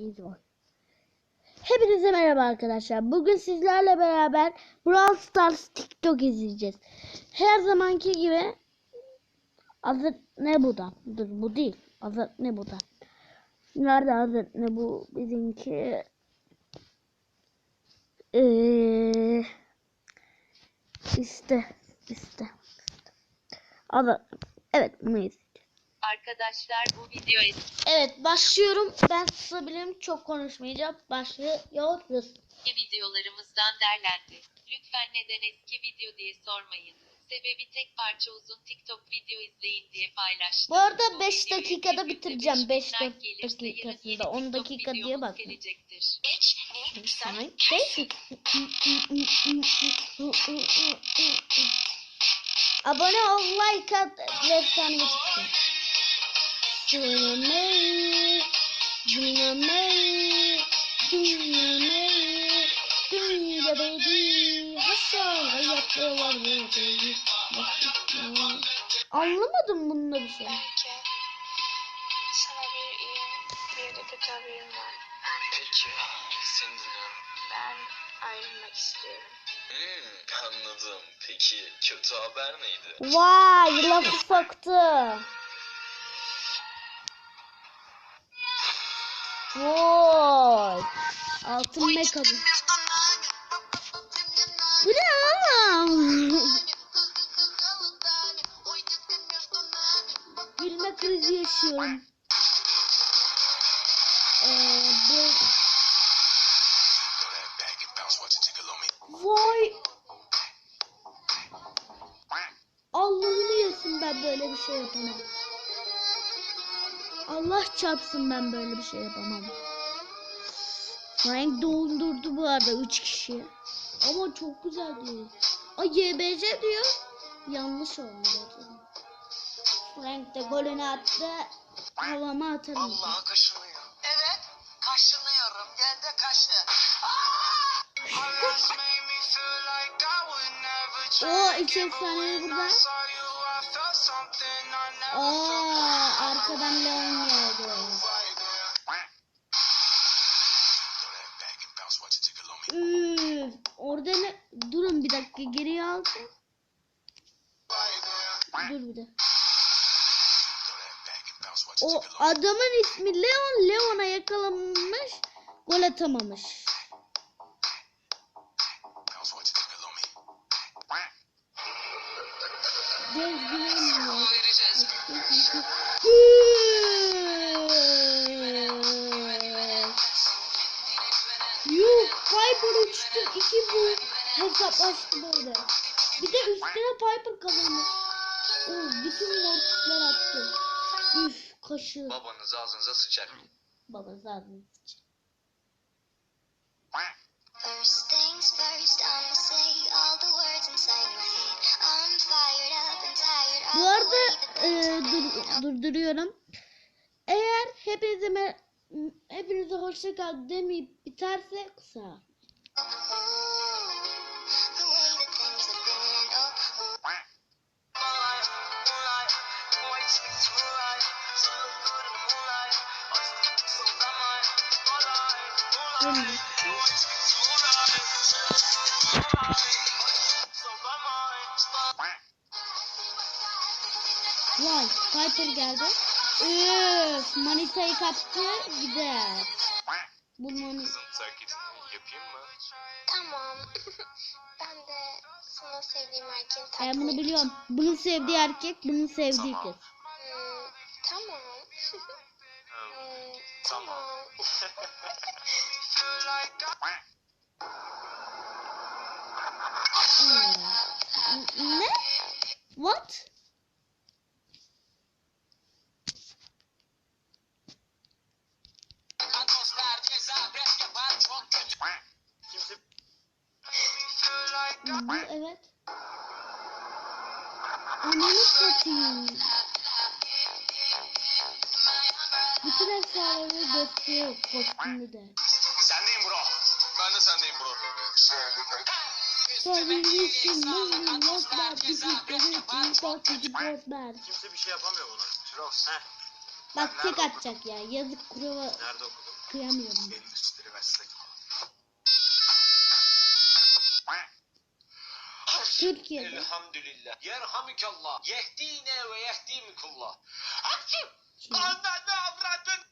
Boy. Hepinize merhaba arkadaşlar. Bugün sizlerle beraber Brawl Stars TikTok izleyeceğiz. Her zamanki gibi Hazır ne bu da? Dur bu değil. Hazır ne bu da? Nerede hazır ne bu? Bizimki ee, işte işte. Hazır. Evet bunu izleyeceğiz. Arkadaşlar bu videoyu Evet başlıyorum. Ben susabilirim. Çok konuşmayacağım. Başlıyoruz. eski videolarımızdan derlendi. Lütfen neden eski video diye sormayın. Sebebi tek parça uzun TikTok video izleyin diye paylaştım. Bu arada Bu 5 videoyu dakikada bitireceğim. 5 peşinden gelirse yarın yeni dakikasında 10 TikTok dakika diye bak. Abone ol, like at Hasan var. Anlamadım bununla bir şey. Belki sana bir iyi bir de kötü haberim var. Peki, seni dinliyorum. Ben ayrılmak istiyorum. Hmm, anladım. Peki, kötü haber neydi? Vay lafı soktu. Vay. Altın mekabu. Bu ne oğlum? Gülme krizi yaşıyorum. Ee, bu... Vay. Allah'ını yesin ben böyle bir şey yapamam. Allah çarpsın ben böyle bir şey yapamam. Frank dondurdu bu arada 3 kişi. Ama çok güzel diyor. Ay YBC diyor. Yanlış oldu. Frank de golünü attı. Havama atarım. Vallahi kaşınıyor. Evet, kaşınıyorum. Gel de kaşı. O iki efsaneyi burada. Aa, arkadan Leon geldi. Üf, orada ne? Durun bir dakika geriye alsın. Dur bir de. O adamın ismi Leon. Leon'a yakalanmış. Gol atamamış. Gezginin mi? Yuh Piper uçtu. İki bu hesaplaştı böyle. Bir de üstüne Piper kazandı. O bütün mortisler attı. Üf kaşı. Babanız ağzınıza sıçar. Baba zaten. First things first, I'ma say all the words inside my tired of Bu the arada way e, dur, durduruyorum. Eğer hepinize hepinize hoşça kal demeyip biterse kısa. Oh, the Vay Piper geldi. Üf manitayı kaptı gider. Bu mani... Yapayım mı? Tamam. ben de sana sevdiğim erkeğin Ben bunu biliyorum. Bunun sevdiği erkek, bunun sevdiği kız. Hmm, tamam. Hmm, Hmm, Tamam. tamam. Hmm. Ne? What? Ananı satayım. Bütün efsaneleri gösteriyor kostümü de. Sendeyim bro. Ben de sendeyim bro. Söylemiştim benim yoklar bizim benim korkucu bozlar. Kimse bir şey yapamıyor buna. Heh. Bak tek atacak ya yazık kurova. Nerede okudun? Kıyamıyorum. Endüstri meslek. Türkiye'de. Elhamdülillah. Yerhamikallah. Yehdine ve yehdimikullah. Şimdi Ananı avradın.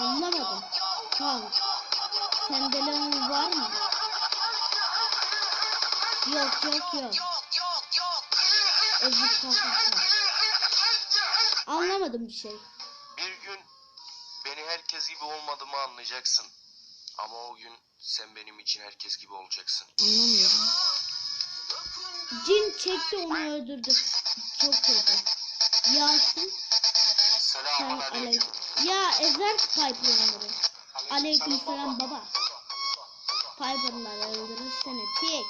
anlamadım. Tamam. Sende lemon var mı? Yok yok yok. Ezik kalkmışlar. Anlamadım bir şey. Bir gün beni herkes gibi olmadığımı anlayacaksın. Ama o gün sen benim için herkes gibi olacaksın. Anlamıyorum. Cin çekti onu öldürdü. Çok kötü. Yasin Selamun aleyküm. Ya ezer Piper onları. Aleyküm selam baba. Piper'lar öldürür seni. Tik.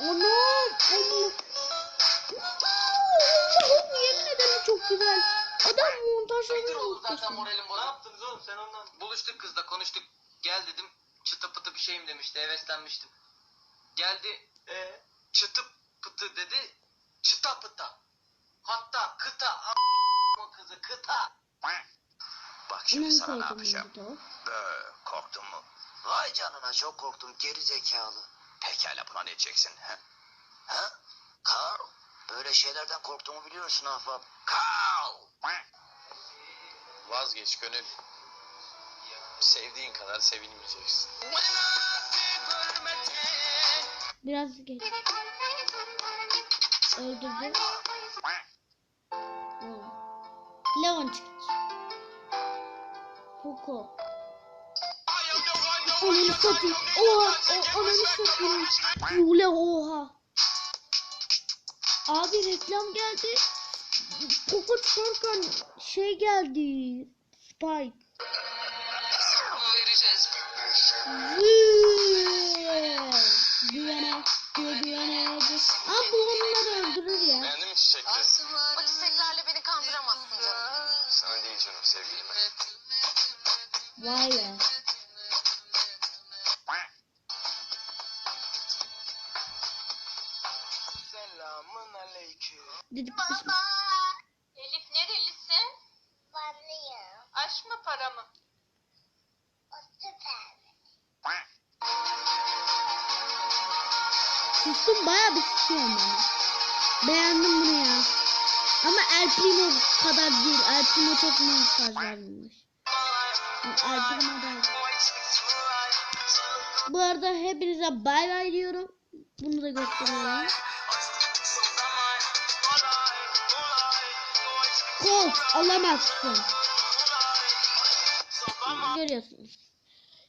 Anam. Allah'ım. Adam montajlamış oldu zaten moralim bozuldu. Ne yaptınız oğlum sen ondan? Buluştuk kızla konuştuk. Gel dedim. Çıtı pıtı bir şeyim demişti. Heveslenmiştim. Geldi. E, çıtı pıtı dedi. Çıta pıta. Hatta kıta. A- kızı kıta. Bak şimdi İnan sana ne yapacağım. Böö, korktun mu? Vay canına çok korktum geri zekalı. Pekala buna ne diyeceksin? He? Ha? Karl? Böyle şeylerden korktuğumu biliyorsun ahbap. Vazgeç gönül. Sevdiğin kadar sevilmeyeceksin. Biraz geç. Öldürdü. Oo. Leon çıktı. Poco. Ananı satayım. Oha. O, ananı satayım. Yule oha. Abi reklam geldi. Poco çıkarken şey geldi. Spike. Güvene, güvene. Aa bu onları öldürür ya. Beğendin mi çiçekleri? O çiçeklerle beni kandıramazsın canım. Sana değil canım sevgilime. Vay be. Selamun aleyküm. Dedik biz sustum baya bir susuyorum ben. Beğendim bunu ya. Ama El Primo kadar değil. El Primo çok mesaj vermiş. El Primo da. Bu arada hepinize bay bay diyorum. Bunu da gösteriyorum. Colt alamazsın. Görüyorsunuz.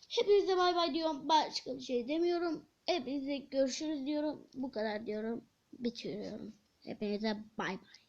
Hepinize bay bay diyorum. Başka bir şey demiyorum. Hepinize görüşürüz diyorum. Bu kadar diyorum. Bitiriyorum. Hepinize bay bay.